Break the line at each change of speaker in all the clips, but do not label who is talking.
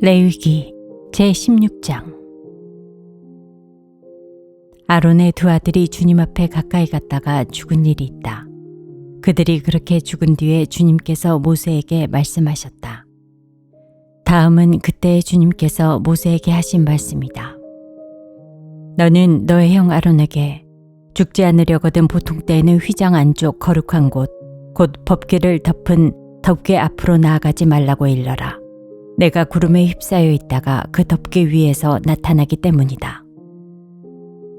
레위기 제16장 아론의 두 아들이 주님 앞에 가까이 갔다가 죽은 일이 있다. 그들이 그렇게 죽은 뒤에 주님께서 모세에게 말씀하셨다. 다음은 그때 주님께서 모세에게 하신 말씀이다. 너는 너의 형 아론에게 죽지 않으려거든 보통 때에는 휘장 안쪽 거룩한 곳, 곧 법궤를 덮은 덮개 앞으로 나아가지 말라고 일러라. 내가 구름에 휩싸여 있다가 그 덮개 위에서 나타나기 때문이다.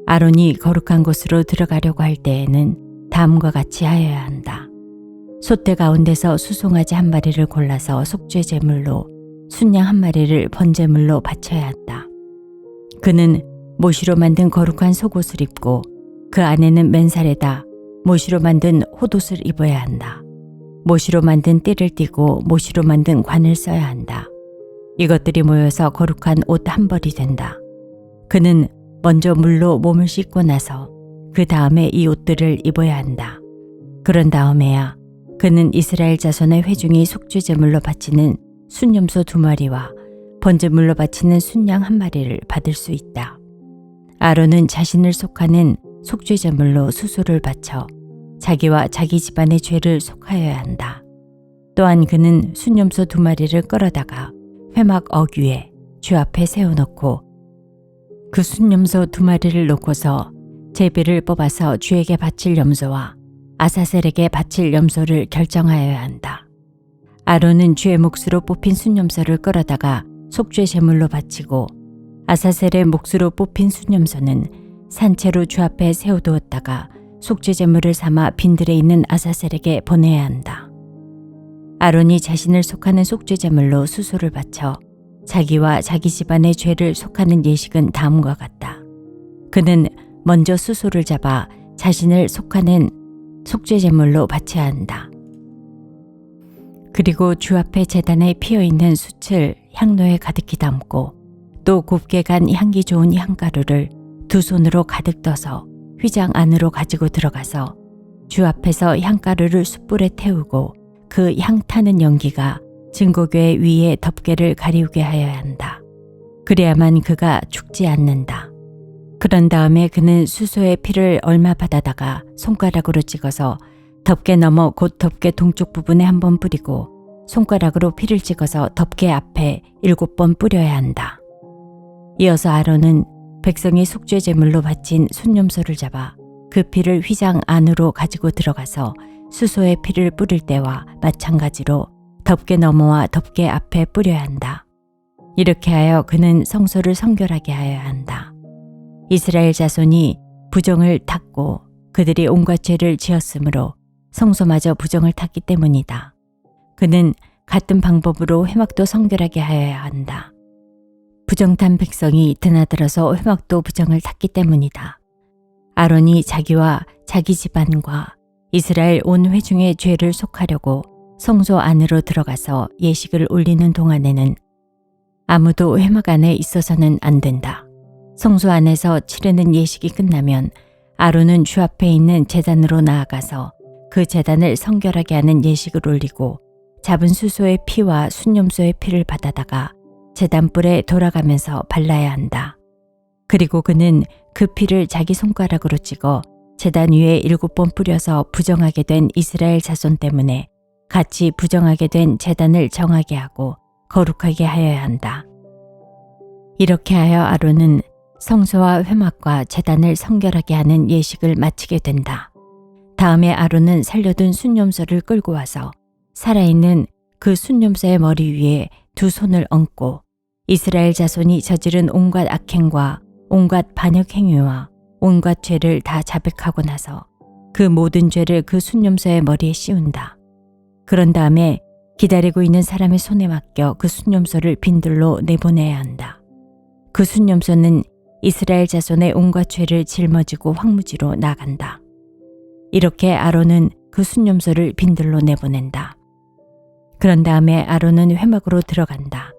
아론이 거룩한 곳으로 들어가려고 할 때에는 다음과 같이 하여야 한다. 소떼 가운데서 수송아지 한 마리를 골라서 속죄 제물로 순양 한 마리를 번제물로 바쳐야 한다. 그는 모시로 만든 거룩한 속옷을 입고 그 안에는 맨살에다 모시로 만든 호옷을 입어야 한다. 모시로 만든 띠를 띠고 모시로 만든 관을 써야 한다. 이것들이 모여서 거룩한 옷 한 벌이 된다. 그는 먼저 물로 몸을 씻고 나서 그 다음에 이 옷들을 입어야 한다. 그런 다음에야 그는 이스라엘 자손의 회중이 속죄제물로 바치는 순염소 두 마리와 번제물로 바치는 순양 한 마리를 받을 수 있다. 아론은 자신을 속하는 속죄제물로 수소를 바쳐 자기와 자기 집안의 죄를 속하여야 한다. 또한 그는 순염소 두 마리를 끌어다가 회막 억 위에 주 앞에 세워놓고 그 순 염소 두 마리를 놓고서 제비를 뽑아서 주에게 바칠 염소와 아사셀에게 바칠 염소를 결정하여야 한다. 아론은 주의 몫으로 뽑힌 순염소를 끌어다가 속죄 제물로 바치고 아사셀의 몫으로 뽑힌 순염소는 산채로 주 앞에 세워두었다가 속죄 제물을 삼아 빈들에 있는 아사셀에게 보내야 한다. 아론이 자신을 속하는 속죄 제물로 수소를 바쳐 자기와 자기 집안의 죄를 속하는 예식은 다음과 같다. 그는 먼저 수소를 잡아 자신을 속하는 속죄 제물로 바쳐야 한다. 그리고 주 앞에 재단에 피어 있는 숯을 향로에 가득히 담고 또 곱게 간 향기 좋은 향가루를 두 손으로 가득 떠서 휘장 안으로 가지고 들어가서 주 앞에서 향가루를 숯불에 태우고 그 향 타는 연기가 증거궤 위에 덮개를 가리우게 하여야 한다. 그래야만 그가 죽지 않는다. 그런 다음에 그는 수소의 피를 얼마 받아다가 손가락으로 찍어서 덮개 넘어 곧 덮개 동쪽 부분에 한 번 뿌리고 손가락으로 피를 찍어서 덮개 앞에 일곱 번 뿌려야 한다. 이어서 아론은 백성이 속죄 제물로 바친 순념소를 잡아 그 피를 휘장 안으로 가지고 들어가서 수소의 피를 뿌릴 때와 마찬가지로 덮개 너머와 덮개 앞에 뿌려야 한다. 이렇게 하여 그는 성소를 성결하게 하여야 한다. 이스라엘 자손이 부정을 탔고 그들이 온갖 죄를 지었으므로 성소마저 부정을 탔기 때문이다. 그는 같은 방법으로 회막도 성결하게 하여야 한다. 부정탄 백성이 드나들어서 회막도 부정을 탔기 때문이다. 아론이 자기와 자기 집안과 이스라엘 온 회중의 죄를 속하려고 성소 안으로 들어가서 예식을 올리는 동안에는 아무도 회막 안에 있어서는 안 된다. 성소 안에서 치르는 예식이 끝나면 아론은 주 앞에 있는 재단으로 나아가서 그 재단을 성결하게 하는 예식을 올리고 잡은 수소의 피와 순념소의 피를 받아다가 재단불에 돌아가면서 발라야 한다. 그리고 그는 그 피를 자기 손가락으로 찍어 재단 위에 일곱 번 뿌려서 부정하게 된 이스라엘 자손 때문에 같이 부정하게 된 재단을 정하게 하고 거룩하게 하여야 한다. 이렇게 하여 아론은 성소와 회막과 재단을 성결하게 하는 예식을 마치게 된다. 다음에 아론은 살려둔 순념소를 끌고 와서 살아있는 그 순념소의 머리 위에 두 손을 얹고 이스라엘 자손이 저지른 온갖 악행과 온갖 반역 행위와 온갖 죄를 다 자백하고 나서 그 모든 죄를 그 순념소의 머리에 씌운다. 그런 다음에 기다리고 있는 사람의 손에 맡겨 그 순념소를 빈들로 내보내야 한다. 그 순념소는 이스라엘 자손의 온갖 죄를 짊어지고 황무지로 나간다. 이렇게 아론은 그 순념소를 빈들로 내보낸다. 그런 다음에 아론은 회막으로 들어간다.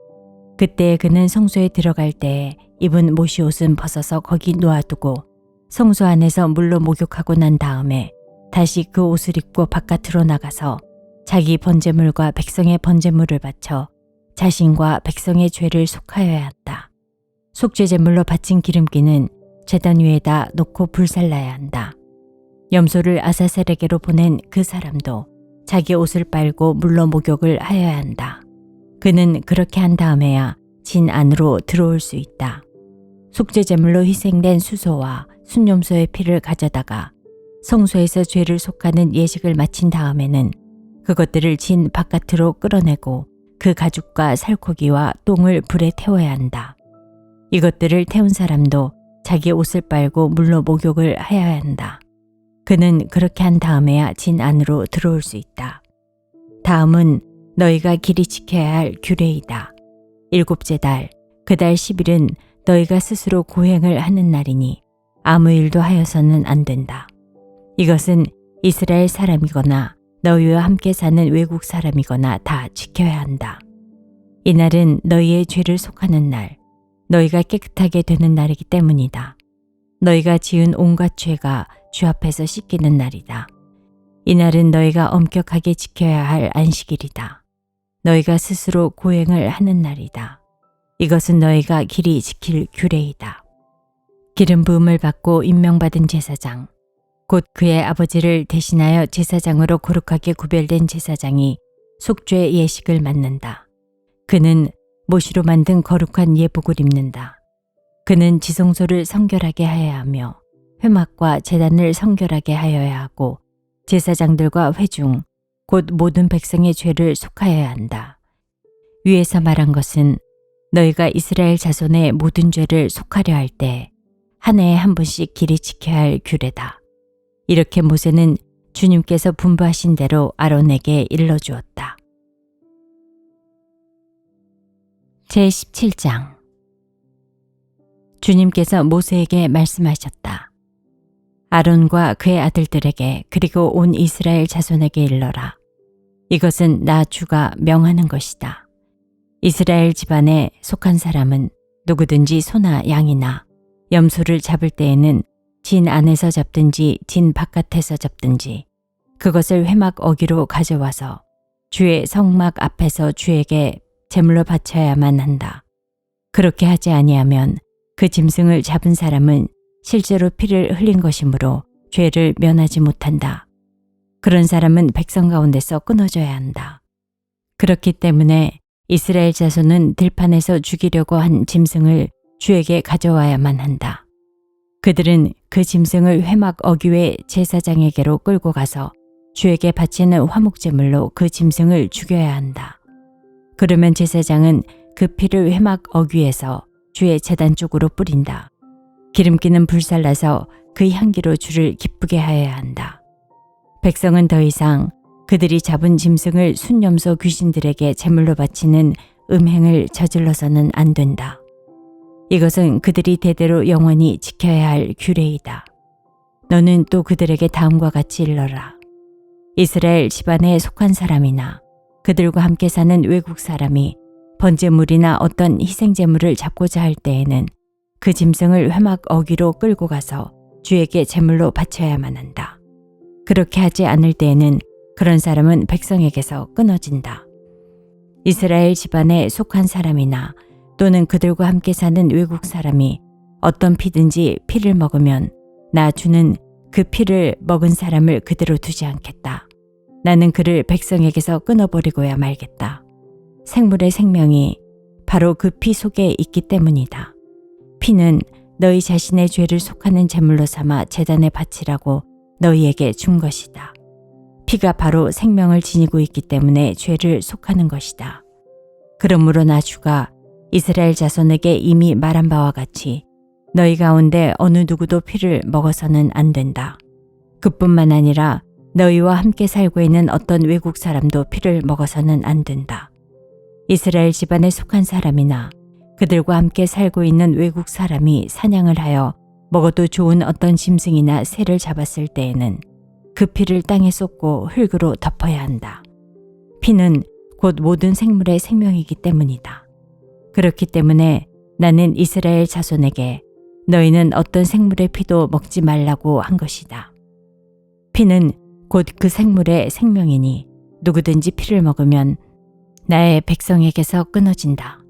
그때 그는 성소에 들어갈 때 입은 모시 옷은 벗어서 거기 놓아두고 성소 안에서 물로 목욕하고 난 다음에 다시 그 옷을 입고 바깥으로 나가서 자기 번제물과 백성의 번제물을 바쳐 자신과 백성의 죄를 속하여야 한다. 속죄 제물로 바친 기름기는 제단 위에다 놓고 불살라야 한다. 염소를 아사셀에게로 보낸 그 사람도 자기 옷을 빨고 물로 목욕을 하여야 한다. 그는 그렇게 한 다음에야 진 안으로 들어올 수 있다. 속죄 제물로 희생된 수소와 순염소의 피를 가져다가 성소에서 죄를 속하는 예식을 마친 다음에는 그것들을 진 바깥으로 끌어내고 그 가죽과 살코기와 똥을 불에 태워야 한다. 이것들을 태운 사람도 자기 옷을 빨고 물로 목욕을 하여야 한다. 그는 그렇게 한 다음에야 진 안으로 들어올 수 있다. 다음은 너희가 길이 지켜야 할 규례이다. 일곱째 달, 그 달 10일은 너희가 스스로 고행을 하는 날이니 아무 일도 하여서는 안 된다. 이것은 이스라엘 사람이거나 너희와 함께 사는 외국 사람이거나 다 지켜야 한다. 이날은 너희의 죄를 속하는 날, 너희가 깨끗하게 되는 날이기 때문이다. 너희가 지은 온갖 죄가 주 앞에서 씻기는 날이다. 이날은 너희가 엄격하게 지켜야 할 안식일이다. 너희가 스스로 고행을 하는 날이다. 이것은 너희가 길이 지킬 규례이다. 기름 부음을 받고 임명받은 제사장, 곧 그의 아버지를 대신하여 제사장으로 거룩하게 구별된 제사장이 속죄 예식을 맡는다. 그는 모시로 만든 거룩한 예복을 입는다. 그는 지성소를 성결하게 하여야 하며 회막과 재단을 성결하게 하여야 하고 제사장들과 회중 곧 모든 백성의 죄를 속하여야 한다. 위에서 말한 것은 너희가 이스라엘 자손의 모든 죄를 속하려 할 때 한 해에 한 번씩 길이 지켜야 할 규례다. 이렇게 모세는 주님께서 분부하신 대로 아론에게 일러주었다. 제17장 주님께서 모세에게 말씀하셨다. 아론과 그의 아들들에게 그리고 온 이스라엘 자손에게 일러라. 이것은 나 주가 명하는 것이다. 이스라엘 집안에 속한 사람은 누구든지 소나 양이나 염소를 잡을 때에는 진 안에서 잡든지 진 바깥에서 잡든지 그것을 회막 어기로 가져와서 주의 성막 앞에서 주에게 제물로 바쳐야만 한다. 그렇게 하지 아니하면 그 짐승을 잡은 사람은 실제로 피를 흘린 것이므로 죄를 면하지 못한다. 그런 사람은 백성 가운데서 끊어져야 한다. 그렇기 때문에 이스라엘 자손은 들판에서 죽이려고 한 짐승을 주에게 가져와야만 한다. 그들은 그 짐승을 회막 어귀외 제사장에게로 끌고 가서 주에게 바치는 화목제물로 그 짐승을 죽여야 한다. 그러면 제사장은 그 피를 회막 어귀에서 주의 재단 쪽으로 뿌린다. 기름기는 불살라서 그 향기로 주를 기쁘게 하여야 한다. 백성은 더 이상 그들이 잡은 짐승을 순염소 귀신들에게 제물로 바치는 음행을 저질러서는 안 된다. 이것은 그들이 대대로 영원히 지켜야 할 규례이다. 너는 또 그들에게 다음과 같이 일러라. 이스라엘 집안에 속한 사람이나 그들과 함께 사는 외국 사람이 번제물이나 어떤 희생제물을 잡고자 할 때에는 그 짐승을 회막 어기로 끌고 가서 주에게 제물로 바쳐야만 한다. 그렇게 하지 않을 때에는 그런 사람은 백성에게서 끊어진다. 이스라엘 집안에 속한 사람이나 또는 그들과 함께 사는 외국 사람이 어떤 피든지 피를 먹으면 나 주는 그 피를 먹은 사람을 그대로 두지 않겠다. 나는 그를 백성에게서 끊어버리고야 말겠다. 생물의 생명이 바로 그 피 속에 있기 때문이다. 피는 너희 자신의 죄를 속하는 제물로 삼아 재단에 바치라고 너희에게 준 것이다. 피가 바로 생명을 지니고 있기 때문에 죄를 속하는 것이다. 그러므로 나 주가 이스라엘 자손에게 이미 말한 바와 같이 너희 가운데 어느 누구도 피를 먹어서는 안 된다. 그뿐만 아니라 너희와 함께 살고 있는 어떤 외국 사람도 피를 먹어서는 안 된다. 이스라엘 집안에 속한 사람이나 그들과 함께 살고 있는 외국 사람이 사냥을 하여 먹어도 좋은 어떤 짐승이나 새를 잡았을 때에는 그 피를 땅에 쏟고 흙으로 덮어야 한다. 피는 곧 모든 생물의 생명이기 때문이다. 그렇기 때문에 나는 이스라엘 자손에게 너희는 어떤 생물의 피도 먹지 말라고 한 것이다. 피는 곧 그 생물의 생명이니 누구든지 피를 먹으면 나의 백성에게서 끊어진다.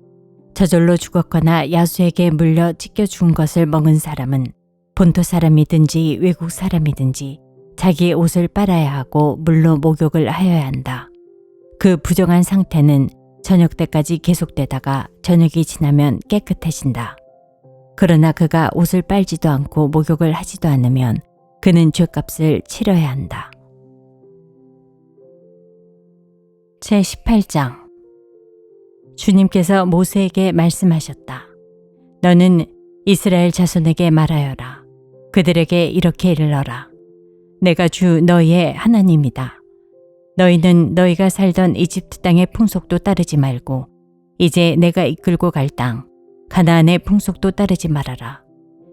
저절로 죽었거나 야수에게 물려 찢겨 죽은 것을 먹은 사람은 본토 사람이든지 외국 사람이든지 자기 옷을 빨아야 하고 물로 목욕을 하여야 한다. 그 부정한 상태는 저녁 때까지 계속되다가 저녁이 지나면 깨끗해진다. 그러나 그가 옷을 빨지도 않고 목욕을 하지도 않으면 그는 죄값을 치러야 한다. 제 18장 주님께서 모세에게 말씀하셨다. 너는 이스라엘 자손에게 말하여라. 그들에게 이렇게 일러라. 내가 주 너희의 하나님이다. 너희는 너희가 살던 이집트 땅의 풍속도 따르지 말고 이제 내가 이끌고 갈 땅 가나안의 풍속도 따르지 말아라.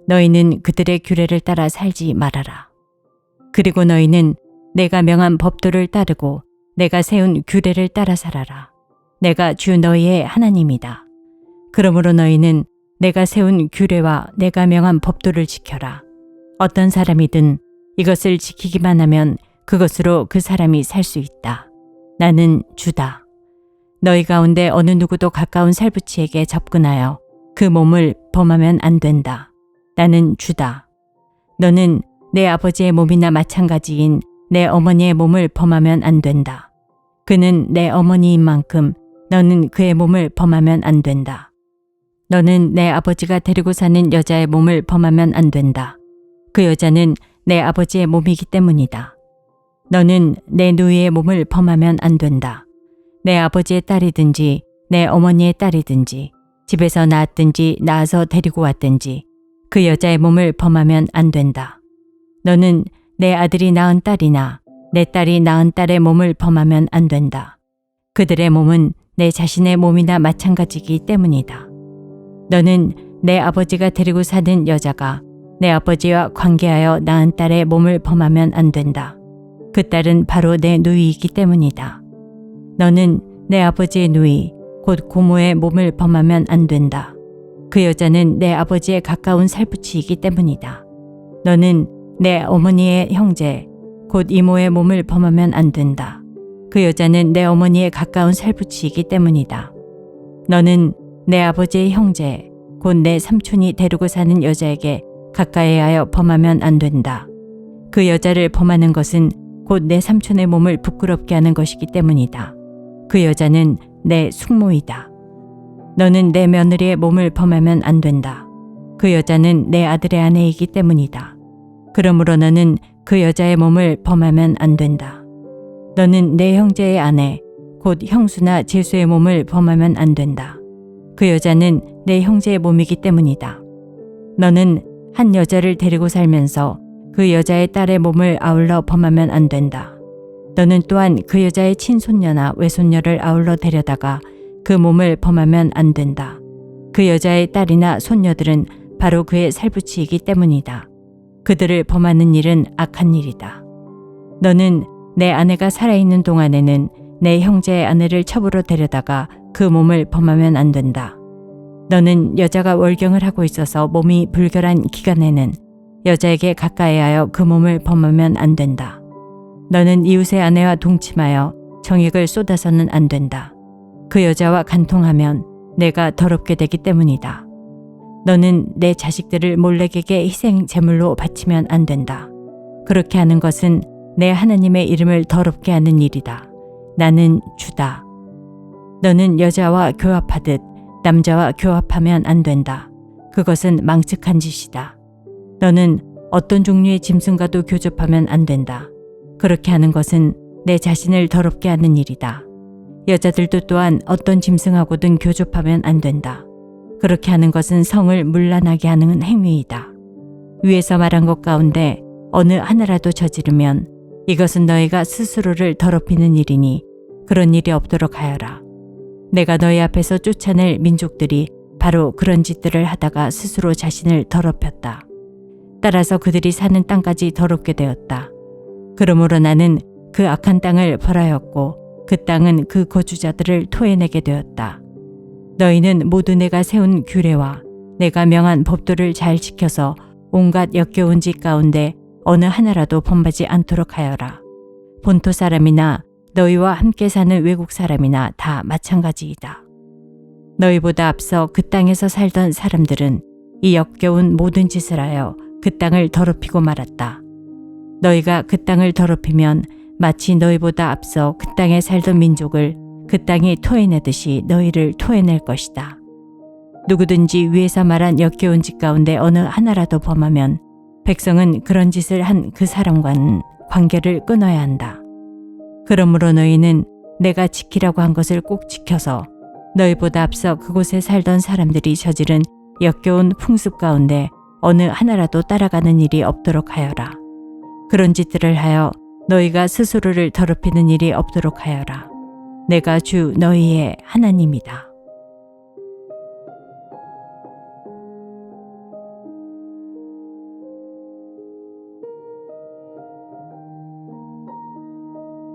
너희는 그들의 규례를 따라 살지 말아라. 그리고 너희는 내가 명한 법도를 따르고 내가 세운 규례를 따라 살아라. 내가 주 너희의 하나님이다. 그러므로 너희는 내가 세운 규례와 내가 명한 법도를 지켜라. 어떤 사람이든 이것을 지키기만 하면 그것으로 그 사람이 살 수 있다. 나는 주다. 너희 가운데 어느 누구도 가까운 살부치에게 접근하여 그 몸을 범하면 안 된다. 나는 주다. 너는 내 아버지의 몸이나 마찬가지인 내 어머니의 몸을 범하면 안 된다. 그는 내 어머니인 만큼 너는 그의 몸을 범하면 안 된다. 너는 내 아버지가 데리고 사는 여자의 몸을 범하면 안 된다. 그 여자는 내 아버지의 몸이기 때문이다. 너는 내 누이의 몸을 범하면 안 된다. 내 아버지의 딸이든지 내 어머니의 딸이든지 집에서 낳았든지 낳아서 데리고 왔든지 그 여자의 몸을 범하면 안 된다. 너는 내 아들이 낳은 딸이나 내 딸이 낳은 딸의 몸을 범하면 안 된다. 그들의 몸은 내 자신의 몸이나 마찬가지이기 때문이다. 너는 내 아버지가 데리고 사는 여자가 내 아버지와 관계하여 낳은 딸의 몸을 범하면 안 된다. 그 딸은 바로 내 누이이기 때문이다. 너는 내 아버지의 누이, 곧 고모의 몸을 범하면 안 된다. 그 여자는 내 아버지의 가까운 살부치이기 때문이다. 너는 내 어머니의 형제, 곧 이모의 몸을 범하면 안 된다. 그 여자는 내 어머니의 가까운 살부치이기 때문이다. 너는 내 아버지의 형제, 곧 내 삼촌이 데리고 사는 여자에게 가까이 하여 범하면 안 된다. 그 여자를 범하는 것은 곧 내 삼촌의 몸을 부끄럽게 하는 것이기 때문이다. 그 여자는 내 숙모이다. 너는 내 며느리의 몸을 범하면 안 된다. 그 여자는 내 아들의 아내이기 때문이다. 그러므로 너는 그 여자의 몸을 범하면 안 된다. 너는 내 형제의 아내, 곧 형수나 제수의 몸을 범하면 안 된다. 그 여자는 내 형제의 몸이기 때문이다. 너는 한 여자를 데리고 살면서 그 여자의 딸의 몸을 아울러 범하면 안 된다. 너는 또한 그 여자의 친손녀나 외손녀를 아울러 데려다가 그 몸을 범하면 안 된다. 그 여자의 딸이나 손녀들은 바로 그의 살부치이기 때문이다. 그들을 범하는 일은 악한 일이다. 너는 내 아내가 살아있는 동안에는 내 형제의 아내를 첩으로 데려다가 그 몸을 범하면 안 된다. 너는 여자가 월경을 하고 있어서 몸이 불결한 기간에는 여자에게 가까이 하여 그 몸을 범하면 안 된다. 너는 이웃의 아내와 동침하여 정액을 쏟아서는 안 된다. 그 여자와 간통하면 내가 더럽게 되기 때문이다. 너는 내 자식들을 몰래에게 희생 제물로 바치면 안 된다. 그렇게 하는 것은 내 하나님의 이름을 더럽게 하는 일이다. 나는 주다. 너는 여자와 교합하듯 남자와 교합하면 안 된다. 그것은 망측한 짓이다. 너는 어떤 종류의 짐승과도 교접하면 안 된다. 그렇게 하는 것은 내 자신을 더럽게 하는 일이다. 여자들도 또한 어떤 짐승하고든 교접하면 안 된다. 그렇게 하는 것은 성을 문란하게 하는 행위이다. 위에서 말한 것 가운데 어느 하나라도 저지르면 이것은 너희가 스스로를 더럽히는 일이니 그런 일이 없도록 하여라. 내가 너희 앞에서 쫓아낼 민족들이 바로 그런 짓들을 하다가 스스로 자신을 더럽혔다. 따라서 그들이 사는 땅까지 더럽게 되었다. 그러므로 나는 그 악한 땅을 벌하였고 그 땅은 그 거주자들을 토해내게 되었다. 너희는 모두 내가 세운 규례와 내가 명한 법도를 잘 지켜서 온갖 역겨운 짓 가운데 어느 하나라도 범하지 않도록 하여라. 본토 사람이나 너희와 함께 사는 외국 사람이나 다 마찬가지이다. 너희보다 앞서 그 땅에서 살던 사람들은 이 역겨운 모든 짓을 하여 그 땅을 더럽히고 말았다. 너희가 그 땅을 더럽히면 마치 너희보다 앞서 그 땅에 살던 민족을 그 땅이 토해내듯이 너희를 토해낼 것이다. 누구든지 위에서 말한 역겨운 짓 가운데 어느 하나라도 범하면 백성은 그런 짓을 한 그 사람과는 관계를 끊어야 한다. 그러므로 너희는 내가 지키라고 한 것을 꼭 지켜서 너희보다 앞서 그곳에 살던 사람들이 저지른 역겨운 풍습 가운데 어느 하나라도 따라가는 일이 없도록 하여라. 그런 짓들을 하여 너희가 스스로를 더럽히는 일이 없도록 하여라. 내가 주 너희의 하나님이다.